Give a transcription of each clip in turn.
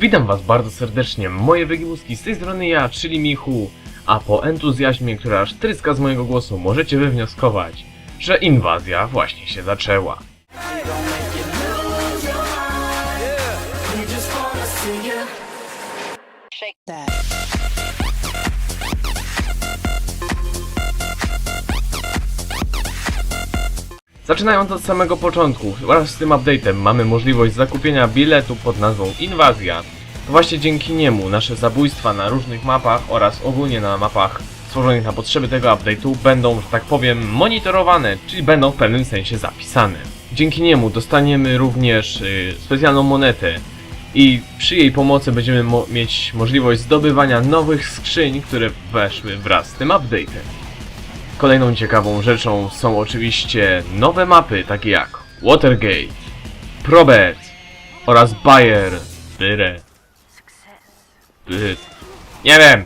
Witam was bardzo serdecznie, moje wygiłuski z tej strony ja, czyli Michu, a po entuzjazmie, który aż tryska z mojego głosu, możecie wywnioskować, że inwazja właśnie się zaczęła. Shake that. Zaczynając od samego początku, wraz z tym update'em mamy możliwość zakupienia biletu pod nazwą Inwazja. To właśnie dzięki niemu nasze zabójstwa na różnych mapach oraz ogólnie na mapach stworzonych na potrzeby tego update'u będą, że tak powiem, monitorowane, czyli będą w pewnym sensie zapisane. Dzięki niemu dostaniemy również y, specjalną monetę i przy jej pomocy będziemy mo mieć możliwość zdobywania nowych skrzyń, które weszły wraz z tym update'em. Kolejną ciekawą rzeczą są oczywiście nowe mapy, takie jak Watergate, Probet oraz Bayer, Byre, By... nie wiem,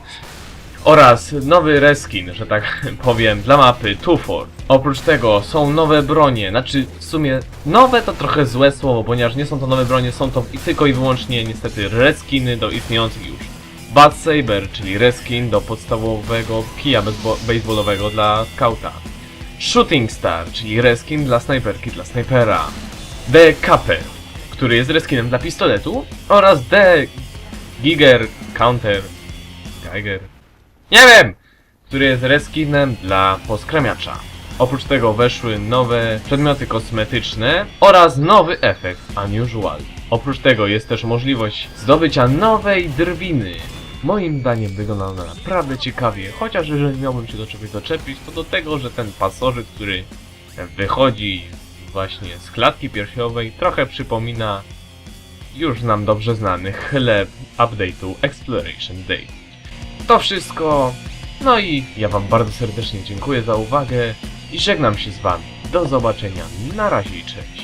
oraz nowy reskin, że tak powiem, dla mapy Tufor. Oprócz tego są nowe bronie, znaczy w sumie nowe to trochę złe słowo, ponieważ nie są to nowe bronie, są to tylko i wyłącznie niestety reskiny do istniejących już. Bat Saber, czyli reskin do podstawowego kija baseballowego dla skauta. Shooting Star, czyli reskin dla snajperki dla snajpera. The Capper, który jest reskinem dla pistoletu oraz The Giger Counter Geiger. Nie wiem! Który jest reskinem dla poskramiacza. Oprócz tego weszły nowe przedmioty kosmetyczne oraz nowy efekt Unusual. Oprócz tego jest też możliwość zdobycia nowej drwiny. Moim zdaniem wygląda ona naprawdę ciekawie, chociaż jeżeli miałbym się do czegoś doczepić, to do tego, że ten pasożyt, który wychodzi właśnie z klatki piersiowej, trochę przypomina już nam dobrze znany chleb update'u Exploration Day. To wszystko. No i ja Wam bardzo serdecznie dziękuję za uwagę i żegnam się z Wami. Do zobaczenia. Na razie i cześć.